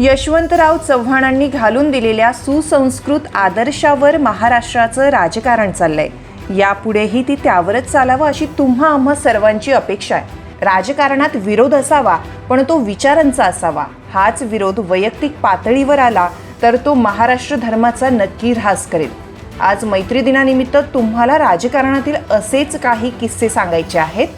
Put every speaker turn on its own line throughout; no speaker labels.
यशवंतराव चव्हाणांनी घालून दिलेल्या सुसंस्कृत आदर्शावर महाराष्ट्राचं राजकारण चाललंय. यापुढेही ती त्यावरच चालावं अशी तुम्हा आम्हा सर्वांची अपेक्षा आहे. राजकारणात विरोध असावा पण तो विचारांचा असावा. हाच विरोध वैयक्तिक पातळीवर आला तर तो महाराष्ट्र धर्माचा नक्की ऱ्हास करेल. आज मैत्री दिनानिमित्त तुम्हाला राजकारणातील असेच काही किस्से सांगायचे आहेत.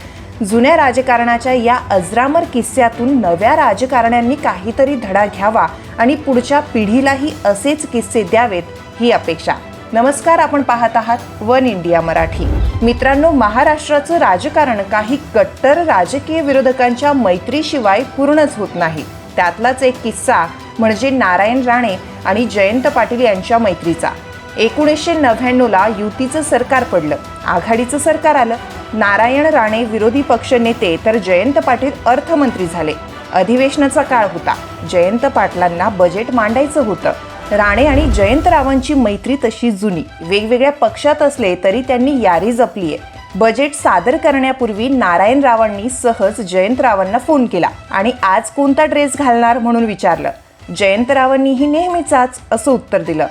जुन्या राजकारणाच्या या अजरामर किस्स्यातून नव्या राजकारण्यांनी काहीतरी धडा घ्यावा आणि पुढच्या पिढीलाही असेच किस्से द्यावेत ही अपेक्षा. नमस्कार आपण पाहत आहात वन इंडिया मराठी. मित्रांनो महाराष्ट्राचं राजकारण काही कट्टर राजकीय विरोधकांच्या मैत्रीशिवाय पूर्णच होत नाही. त्यातलाच एक किस्सा म्हणजे नारायण राणे आणि जयंत पाटील यांच्या मैत्रीचा. एकोणीसशे नव्याण्णवला युतीचं सरकार पडलं. आघाडीचं सरकार आलं. नारायण राणे विरोधी पक्ष नेते तर जयंत पाटील अर्थमंत्री झाले. अधिवेशनाचा काळ होता. जयंत पाटलांना बजेट मांडायचं होतं. राणे आणि जयंतरावांची मैत्री तशी जुनी. वेगवेगळ्या पक्षात असले तरी त्यांनी यारी जपली आहे बजेट सादर करण्यापूर्वी नारायणरावांनी सहज जयंतरावांना फोन केला आणि आज कोणता ड्रेस घालणार म्हणून विचारलं. जयंतरावांनीही नेहमीचाच असं उत्तर दिलं.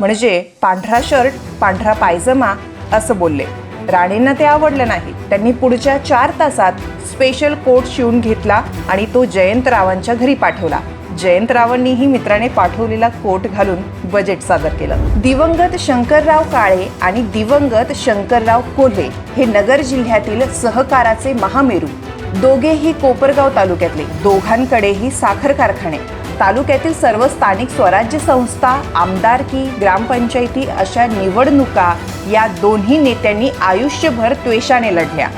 म्हणजे पांढरा शर्ट पांढरा पायजमा असं बोलले. राणेंना ते आवडलं नाही. त्यांनी पुढच्या चार तासात स्पेशल कोट शिवून घेतला आणि तो जयंतरावांच्या घरी पाठवला. जयंतरावांनीही मित्राने पाठवलेला कोट घालून बजेट सादर केलं. दिवंगत शंकरराव काळे आणि दिवंगत शंकरराव कोल्हे हे नगर जिल्ह्यातील सहकाराचे महामेरू. दोघेही कोपरगाव तालुक्यातले. दोघांकडेही साखर कारखाने. तालुक्यातील सर्व स्थानिक स्वराज्य संस्था आमदारकी ग्रामपंचायती अशा निवडणुका या दोन्ही नेत्यांनी आयुष्यभर त्वेषाने लढल्या.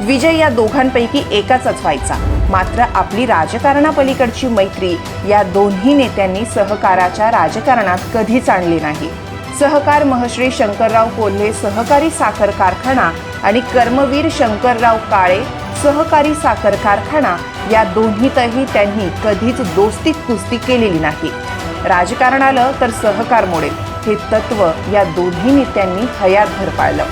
विजय या दोघांपैकी एकाचाच व्हायचा. मात्र आपली राजकारणापलीकडची मैत्री या दोन्ही नेत्यांनी सहकाराच्या राजकारणात कधीच आणली नाही. सहकार महश्री शंकरराव कोल्हे सहकारी साखर कारखाना आणि कर्मवीर शंकरराव काळे सहकारी साखर कारखाना या दोन्हीतही त्यांनी कधीच दोस्ती कुस्ती केलेली नाही. राजकारण आलं तर सहकार मोडेल. हे तत्व या दोन्ही नेत्यांनी हयातभर पाळलं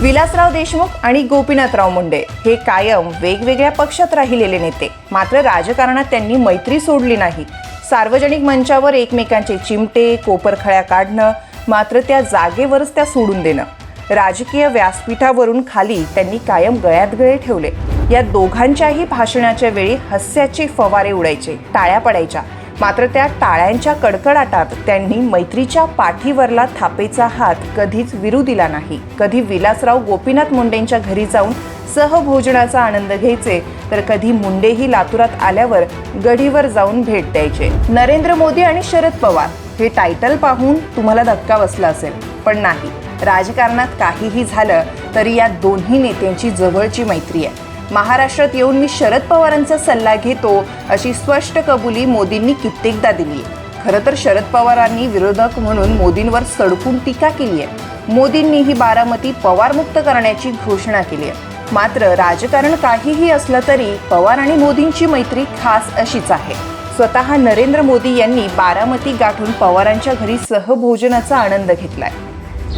विलासराव देशमुख आणि गोपीनाथराव मुंडे हे कायम वेगवेगळ्या पक्षात राहिलेले नेते. मात्र राजकारणात त्यांनी मैत्री सोडली नाही. सार्वजनिक मंचावर एकमेकांचे चिमटे कोपरखळ्या काढणं मात्र त्या जागेवरच त्या सोडून देणं. राजकीय व्यासपीठावरून खाली त्यांनी कायम गळ्यात गळे ठेवले. या दोघांच्याही भाषणाच्या वेळी हास्याचे फवारे उडायचे टाळ्या पडायच्या. मात्र त्या टाळ्यांच्या कडकडाटात त्यांनी मैत्रीच्या पाठीवरला थापेचा हात कधीच विरू दिला नाही. कधी विलासराव गोपीनाथ मुंडेंच्या घरी जाऊन सहभोजनाचा आनंद घ्यायचे तर कधी मुंडेही लातुरात आल्यावर गढीवर जाऊन भेट द्यायचे. नरेंद्र मोदी आणि शरद पवार हे टायटल पाहून तुम्हाला धक्का बसला असेल. पण नाही राजकारणात काहीही झालं तरी या दोन्ही नेत्यांची जवळची मैत्री आहे. महाराष्ट्रात येऊन मी शरद पवारांचा सल्ला घेतो अशी स्पष्ट कबुली मोदींनी कित्येकदा दिली. आहे खरं तर शरद पवारांनी विरोधक म्हणून मोदींवर सडकून टीका केली आहे. मोदींनी ही बारामती पवारमुक्त करण्याची घोषणा केली आहे. मात्र राजकारण काहीही असलं तरी पवार आणि मोदींची मैत्री खास अशीच आहे. स्वतः नरेंद्र मोदी यांनी बारामती गाठून पवारांच्या घरी सहभोजनाचा आनंद घेतलाय.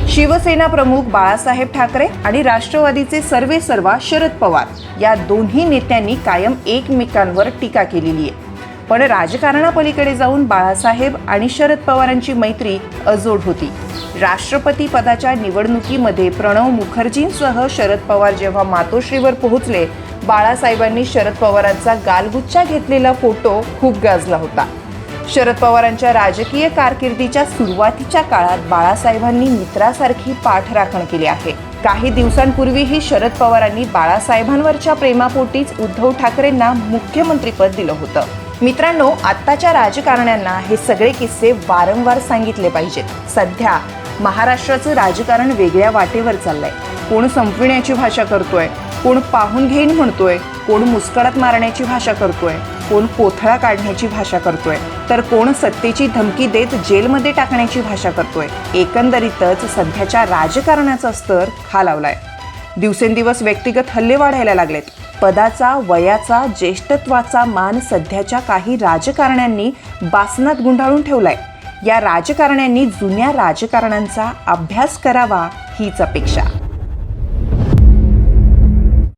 शिवसेना प्रमुख बाळासाहेब ठाकरे आणि राष्ट्रवादीचे सर्वे सर्वा शरद पवार या दोन्ही नेत्यांनी कायम एकमेकांवर टीका केलेली आहे. पण राजकारणापलीकडे जाऊन बाळासाहेब आणि शरद पवारांची मैत्री अजोड होती. राष्ट्रपती पदाच्या निवडणुकीमध्ये प्रणव मुखर्जींसह शरद पवार जेव्हा मातोश्रीवर पोहोचले बाळासाहेबांनी शरद पवारांचा गालगुच्छा घेतलेला फोटो खूप गाजला होता. शरद पवारांच्या राजकीय कारकिर्दीच्या सुरुवातीच्या काळात बाळासाहेबांनी मित्रासारखी पाठराखण केली आहे. काही दिवसांपूर्वीही शरद पवारांनी बाळासाहेबांवरच्या प्रेमापोटीच उद्धव ठाकरेंना मुख्यमंत्रीपद दिलं होतं. मित्रांनो आत्ताच्या राजकारण्यांना हे सगळे किस्से वारंवार सांगितले पाहिजेत. सध्या महाराष्ट्राचं राजकारण वेगळ्या वाटेवर चाललंय. कोण संपविण्याची भाषा करतोय? कोण पाहून घेईन म्हणतोय? कोण मुस्कळात मारण्याची भाषा करतोय? कोण कोथळा काढण्याची भाषा करतोय? तर कोण सत्तेची धमकी देत जेलमध्ये टाकण्याची भाषा करतोय? एकंदरीतच सध्याच्या राजकारणाचा स्तर खालावलाय. दिवसेंदिवस व्यक्तिगत हल्ले वाढायला लागलेत. पदाचा वयाचा ज्येष्ठत्वाचा मान सध्याच्या काही राजकारण्यांनी बासनात गुंडाळून ठेवलाय. या राजकारण्यांनी जुन्या राजकारणांचा अभ्यास करावा हीच अपेक्षा.